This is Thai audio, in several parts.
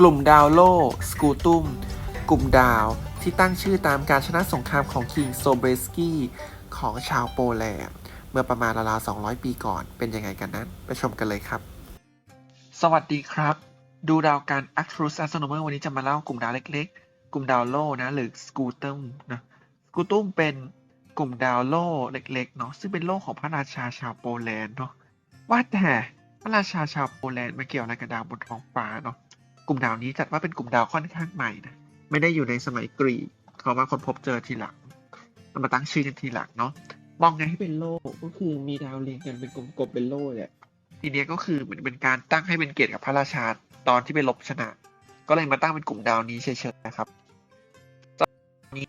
กลุ่มดาวโลสกูตุม กลุ่มดาวที่ตั้งชื่อตามการชนะสงครามของคิงโซเบรสกี้ของชาวโปแลนด์เมื่อประมาณราวๆ200 ปีก่อนเป็นยังไงกันนั้น ไปชมกันเลยครับ สวัสดีครับ ดูดาวกัน Actrus Astronomer วันนี้จะมาเล่ากลุ่มดาวเล็กๆ กลุ่มดาวโลนะ หรือสกูตุมนะสกูตุมเป็นกลุ่มดาวโลเล็กๆเนาะซึ่งเป็นโลกของพระราชาชาวโปแลนด์เนาะว่าแต่พระราชาชาวโปแลนด์มาเกี่ยวอะไรกับดาวบนท้องฟ้าเนาะ กลุ่มดาวนี้จัดว่าเป็นกลุ่มดาวค่อนข้างใหม่นะ ไม่ได้อยู่ในสมัยกรีกเขามาค้นพบเจอทีหลังมันมาตั้งชื่อกันทีหลังเนาะ มองไงให้เป็นโลกก็คือมีดาวเรียงกันเป็นกลมๆเป็นโลกแหละทีเนี้ยก็คือเหมือนเป็นการตั้งให้เป็นเกียรติกับพระราชาตอนที่ไปลบชนะ ก็เลยมาตั้งเป็นกลุ่มดาวนี้เฉยๆนะครับตอนนี้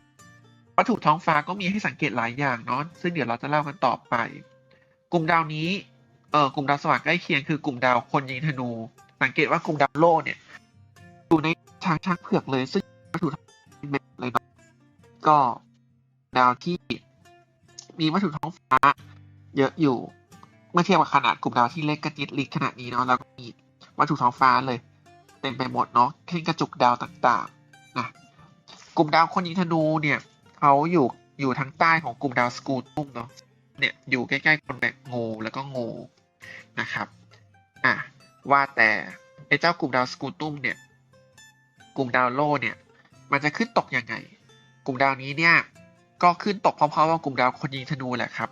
วัตถุท้องฟ้าก็มีให้สังเกตหลายอย่างเนาะ ซึ่งเดี๋ยวเราจะเล่ากันต่อไป กลุ่มดาวนี้ เอ่อกลุ่มดาวสว่างใกล้เคียงคือกลุ่มดาวคนยิงธนู สังเกตว่ากลุ่มดาวโลกเนี่ย อยู่ในช้างช้างเผือกเลย ซึ่งวัตถุท้องฟ้าเป็นเลยเนาะก็ดาวที่มีวัตถุท้องฟ้า เยอะอยู่ เมื่อเทียบกับขนาดกลุ่มดาวที่เล็กกระจิตลิกขนาดนี้เนาะแล้วก็มีวัตถุท้องฟ้าเลยเต็มไปหมดเนาะเช่นกระจุกดาวต่างๆนะกลุ่มดาวคนยิงธนูเนี่ยเขาอยู่อยู่ทางใต้ของกลุ่มดาวสกูตุ้มเนาะเนี่ยอยู่ใกล้ๆคนแบกงูแล้วก็งูนะครับอะว่าแต่ไอ้เจ้ากลุ่มดาวสกูตุ้มเนี่ย กลุ่มดาวโลเนี่ย มันจะขึ้นตกยังไง กลุ่มดาวนี้เนี่ย ก็ขึ้นตกพร้อมๆกับกลุ่มดาวคนยิงธนูแหละครับ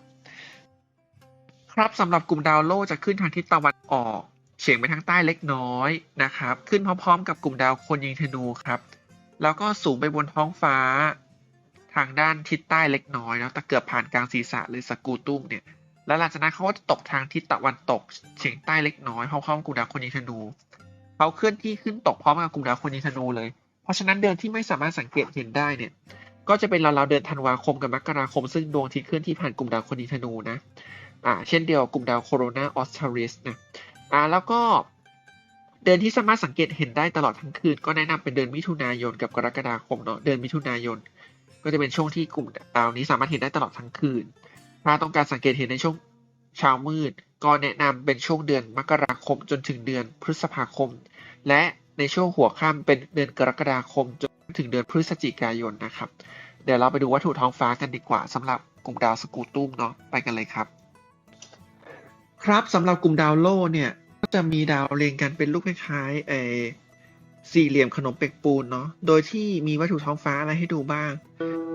ครับสำหรับกลุ่มดาวโลจะขึ้นทางทิศตะวันออก เฉียงไปทางใต้เล็กน้อยนะครับ ขึ้นพร้อมๆ กับกลุ่มดาวคนยิงธนูครับ แล้วก็สูงไปบนท้องฟ้า ทางด้านทิศใต้เล็กน้อยแล้วแต่เกือบผ่านกลางศีรษะหรือสกูตุ้มเนี่ย แล้วหลังจากนั้นเขาก็จะตกทางทิศตะวันตก เฉียงใต้เล็กน้อยพร้อมๆกับกลุ่มดาวคนยิงธนู เขาเคลื่อนที่ขึ้นตกพร้อมกับกลุ่มดาวคนยิธนูเลย เพราะฉะนั้นเดือนที่ไม่สามารถสังเกตเห็นได้เนี่ย ก็จะเป็นราวๆเดือนธันวาคมกับมกราคม ซึ่งดวงอาทิตย์เคลื่อนที่ผ่านกลุ่มดาวคนยิธนูนะ อ่า เช่นเดียวกับกลุ่มดาวโคโรนาออสทาริสนะ อ่า แล้วก็เดือนที่สามารถสังเกตเห็นได้ตลอดทั้งคืน ก็แนะนำเป็นเดือนมิถุนายนกับกรกฎาคมเนาะ เดือนมิถุนายน ก็จะเป็นช่วงที่กลุ่มดาวนี้สามารถเห็นได้ตลอดทั้งคืน ถ้าต้องการสังเกตเห็นในช่วงเช้ามืด ก็แนะนำเป็นช่วงเดือนมกราคมจนถึงเดือนพฤษภาคม และในช่วงหัวค่ำเป็นเดือนกรกฎาคมจนถึงเดือนพฤศจิกายนนะครับ เดี๋ยวเราไปดูวัตถุท้องฟ้ากันดีกว่าสำหรับกลุ่มดาวสกูตุ้มเนาะไปกันเลยครับ ครับสำหรับกลุ่มดาวโลกเนี่ยก็จะมีดาวเรียงกันเป็นรูปคล้ายๆเออสี่เหลี่ยมขนมเปียกปูนเนาะโดยที่มีวัตถุท้องฟ้าอะไรให้ดูบ้าง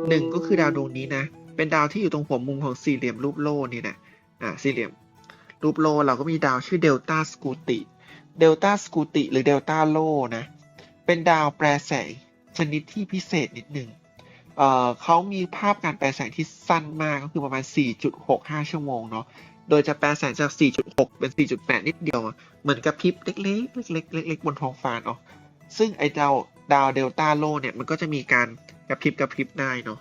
หนึ่งก็คือดาวดวงนี้นะเป็นดาวที่อยู่ตรงหัวมุมของสี่เหลี่ยมรูปโลนี่นะอ่าสี่เหลี่ยม รูปโลเราก็มีดาวชื่อเดลต้าสกูติเดลต้าสกูติหรือเดลต้าโลนะ เป็นดาวแปรแสงชนิดที่พิเศษนิดหนึ่งเเขามีภาพการแปลแสงที่สั้นมากก็คือประมาณ 4.65 ชั่วโมงเนาะ โดยจะแปลแสงจาก 4.6 เป็น 4.8 นิดเดียว เหมือนกับพริบเล็กๆ เล็กๆเล็กๆบนท้องฟ้าเนาะ ซึ่งไอ้ดาวดาวเดลต้าโลเนี่ยมันก็จะมีการกระพริบกระพริบได้เนาะ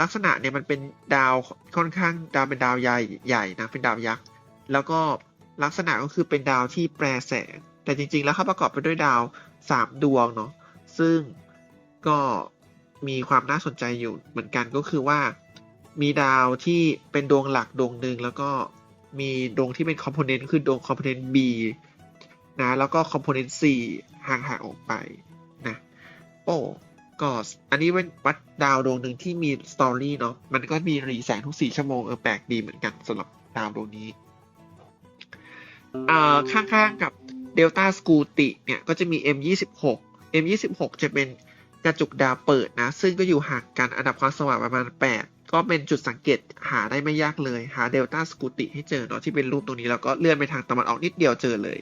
ลักษณะเนี่ยมันเป็นดาวค่อนข้างดาวเป็นดาวใหญ่ใหญ่นะ เป็นดาวยักษ์ แล้วก็ลักษณะก็คือเป็นดาวที่แปรแสง แต่จริง ๆ แล้วเขาประกอบไปด้วยดาว 3 ดวงเนาะ ซึ่งก็มีความน่าสนใจอยู่เหมือนกันก็คือว่า มีดาวที่เป็นดวงหลักดวงหนึ่งแล้วก็มีดวงที่เป็นคอมโพเนนต์คือดวงคอมโพเนนต์ B นะแล้วก็คอมโพเนนต์ C ห่างๆออกไปนะโอ้ก็อันนี้เป็นวัดดาวดวงหนึ่งที่มีสตอรี่เนาะมันก็มีรีแสงทุก4ชั่วโมงเออแปลกดีเหมือนกันสำหรับดาวดวงนี้ ข้างๆกับเดลต้าสกูติเนี่ย ก็จะมี M26 M26 จะเป็นกระจุกดาวเปิดนะ ซึ่งก็อยู่ห่างกันอันดับความสว่างประมาณ 8 ก็เป็นจุดสังเกตหาได้ไม่ยากเลย หาเดลต้าสกูติให้เจอเนาะที่เป็นรูปตรงนี้แล้วก็เลื่อนไปทางตะวันออกนิดเดียวเจอเลย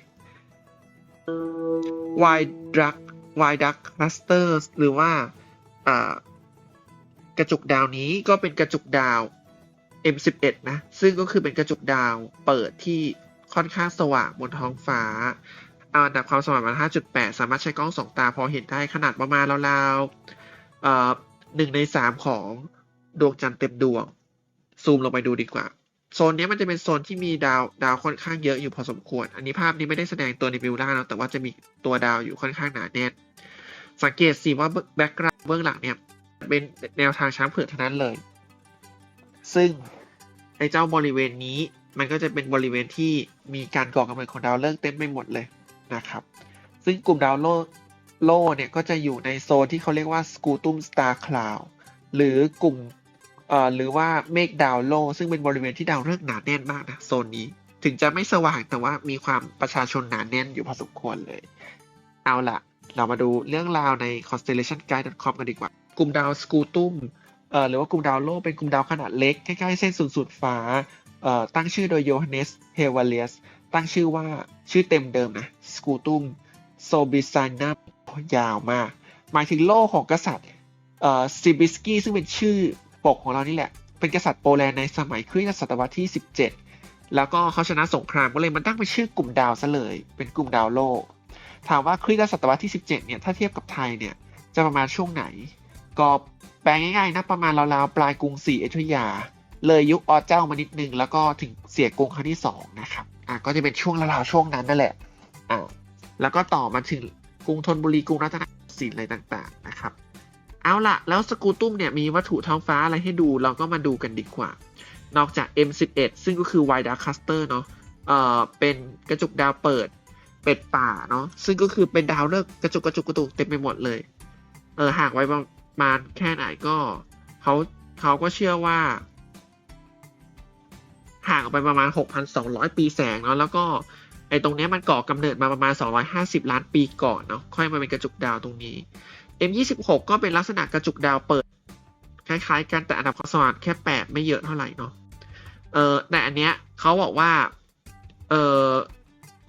Y Duck Y Duck Clusters หรือว่าอ่ากระจุกดาวนี้ก็เป็นกระจุกดาว M11 นะ ซึ่งก็คือเป็นกระจุกดาวเปิดที่ ค่อนข้างสว่างบนท้องฟ้าอันดับความสว่างมา 5.8 สามารถใช้กล้องสองตาพอเห็นได้ขนาดประมาณราวๆเอ่อหนึ่งในสามของดวงจันทร์เต็มดวง ซูมลงไปดูดีกว่า โซนนี้มันจะเป็นโซนที่มีดาวดาวค่อนข้างเยอะอยู่พอสมควร อันนี้ภาพนี้ไม่ได้แสดงตัวในบิวล่านะแต่ว่าจะมีตัวดาวอยู่ค่อนข้างหนาแน่น สังเกตสิว่าแบ็กกราวด์เบื้องหลังเนี่ย เป็นแนวทางช้างเผือกเท่านั้นเลย ซึ่งไอ้เจ้าบริเวณนี้ มันก็จะเป็นบริเวณที่มีการก่อกำเนิดของดาวฤกษ์เต็มไปหมดเลยนะครับ ซึ่งกลุ่มดาวโลโลเนี่ยก็จะอยู่ในโซนที่เขาเรียกว่าสกูตุมสตาร์คลาวหรือกลุ่มเอ่อหรือว่าเมฆดาวโลซึ่งเป็นบริเวณที่ดาวฤกษ์หนาแน่นมากนะโซนนี้ถึงจะไม่สว่างแต่ว่ามีความประชาชนหนาแน่นอยู่พอสมควรเลย เอาละเรามาดูเรื่องราวใน constellationguide.com กันดีกว่า กลุ่มดาวสกูตุมเอ่อหรือว่ากลุ่มดาวโลกเป็นกลุ่มดาวขนาดเล็กใกล้ๆเส้นศูนย์สูตรฟ้า ตั้งชื่อโดยโยฮันเนสเฮวาเลียสตั้งชื่อว่าชื่อเต็มเดิมนะสกูตุมโซบิซานัมยาวมากหมายถึงโลกของกษัตริย์ซิบิสกี้ซึ่งเป็นชื่อปกของเรานี่แหละ เป็นกษัตริย์โปแลนด์ในสมัยคริสตศตวรรษที่ 17 แล้วก็เขาชนะสงครามก็เลยมันตั้งเป็นชื่อกลุ่มดาวซะเลย เป็นกลุ่มดาวโลก ถามว่าคริสตศตวรรษที่ 17 เนี่ย ถ้าเทียบกับไทยเนี่ย จะประมาณช่วงไหน ก็แปลง่ายๆนะประมาณราวๆปลายกรุงศรีอยุธยา เลยยุคอเจ้ามานิดนึง แล้วก็ถึงเสียกรุงครั้งที่สองนะครับอะก็จะเป็นช่วงราวๆช่วงนั้นนั่นแหละอ่าแล้วก็ต่อมาถึงกรุงธนบุรีกรุงรัตนโกสินทร์อะไรต่างๆนะครับ เอาละแล้วสกูตุ้มเนี่ยมีวัตถุท้องฟ้าอะไรให้ดูเราก็มาดูกันดีกว่า นอกจาก M11 ซึ่งก็คือ Wide Dark Cluster เนาะเอ่อเป็นกระจุกดาวเปิดเป็ดป่าเนาะซึ่งก็คือเป็นดาวฤกษ์กระจุกกระจุกกระจุกเต็มไปหมดเลยเออห่างไว้ประมาณแค่ไหนก็เขาเขาก็เชื่อว่า ห่างออกไปประมาณ 6,200 ปีแสงเนาะแล้วก็ไอ้ตรงนี้มันก่อกำเนิดมาประมาณ 250 ล้านปีก่อนเนาะค่อยมาเป็นกระจุกดาวตรงนี้ M26 ก็เป็นลักษณะกระจุกดาวเปิด คล้ายๆ กันแต่อันดับความสว่างแค่ 8 ไม่เยอะเท่าไหร่เนาะเออแต่อันเนี้ยเขาบอกว่าเออ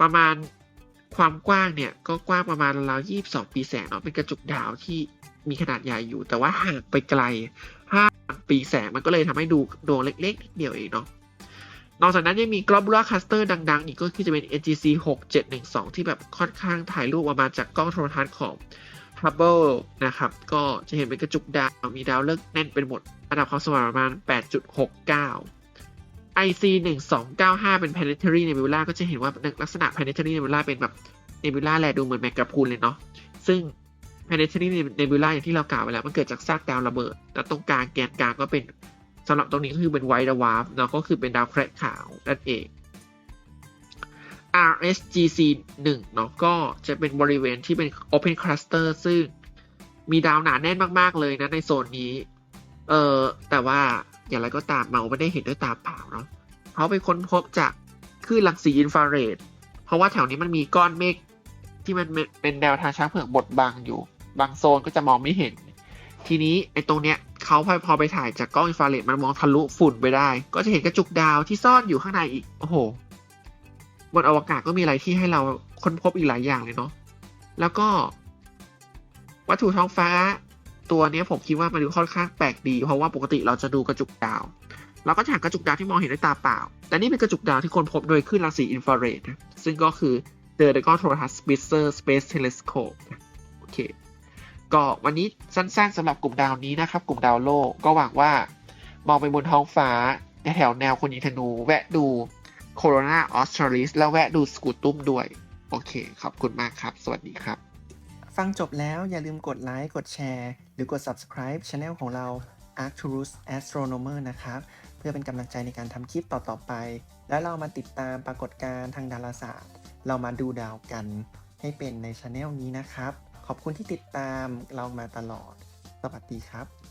ประมาณความกว้างเนี่ยก็กว้างประมาณราวๆ22ปีแสงเนาะเป็นกระจุกดาวที่มีขนาดใหญ่อยู่ แต่ว่าห่างไปไกล5ปีแสงมันก็เลยทำให้ดูดวงเล็กๆนิดเดียวเองเนาะ นอกจากนั้นยังมี globular cluster ดัง ๆ อีกก็คือจะเป็น NGC 6712 ที่แบบค่อนข้างถ่ายรูปออกมาจากกล้องโทรทัศน์ของ Hubble นะครับ ก็จะเห็นเป็นกระจุกดาว มีดาวฤกษ์แน่นเป็นหมดอันดับความสว่างประมาณ 8.69 IC 1295 เป็น planetary nebula ก็จะเห็นว่าลักษณะ planetary nebula เป็นแบบ nebula แลดูเหมือนแมกกาพูนเลยเนาะ ซึ่ง planetary nebula อย่างที่เรากล่าวไปแล้ว มันเกิดจากซากดาวระเบิด แล้วตรงกลางแกนกลางก็เป็น สำหรับตรงนี้ก็คือเป็น white dwarf เนาะก็คือเป็นดาวแคระขาวนั่นเอง RSGC 1เนาะก็จะเป็นบริเวณที่เป็น open cluster ซึ่งมีดาวหนาแน่นมาก ๆ เลยนะในโซนนี้ เออแต่ว่าอย่างไรก็ตามเราไม่ได้เห็นด้วยตาเปล่าเนาะเขาไปค้นพบจากคลื่นรังสีอินฟราเรด เพราะว่าแถวนี้มันมีก้อนเมฆที่มันเป็นแนวทางช้างเผือกบดบังอยู่ บางโซนก็จะมองไม่เห็น ทีนี้ไอ้ตรงเนี้ย เขาพอพอไปถ่ายจากกล้องอินฟราเรดมันมองทะลุฝุ่นไปได้ ก็จะเห็นกระจุกดาวที่ซ่อนอยู่ข้างในอีก โอ้โห บนอวกาศก็มีอะไรที่ให้เราค้นพบอีกหลายอย่างเลยเนาะ แล้วก็ วัตถุท้องฟ้า ตัวนี้ผมคิดว่ามันดูค่อนข้างแปลกดี เพราะว่าปกติเราจะดูกระจุกดาว เราก็จะหากระจุกดาวที่มองเห็นด้วยตาเปล่า แต่นี่เป็นกระจุกดาวที่ค้นพบโดยคลื่นรังสีอินฟราเรดนะซึ่งก็คือเดอ d ก a โทรทัศน์ Spitzer Space Telescope โอเค ก็วันนี้สั้นๆสำหรับกลุ่มดาวนี้นะครับ กลุ่มดาวโลกก็หวังว่า มองไปบนท้องฟ้าในแถวแนวคนยิงธนู แวะดูโคโรนาออสเตรลิสแล้วแวะดูสกูตุ้มด้วย โอเค ขอบคุณมากครับ สวัสดีครับ ฟังจบแล้วอย่าลืมกดไลค์กดแชร์ หรือกด subscribe Channel ของเรา Arcturus Astronomer นะครับ เพื่อเป็นกำลังใจในการทำคลิปต่อๆไป แล้วเรามาติดตามปรากฏการณ์ทางดาราศาสตร์ เรามาดูดาวกันให้เป็นใน Channel นี้นะครับ ขอบคุณที่ติดตามเรามาตลอด สวัสดีครับ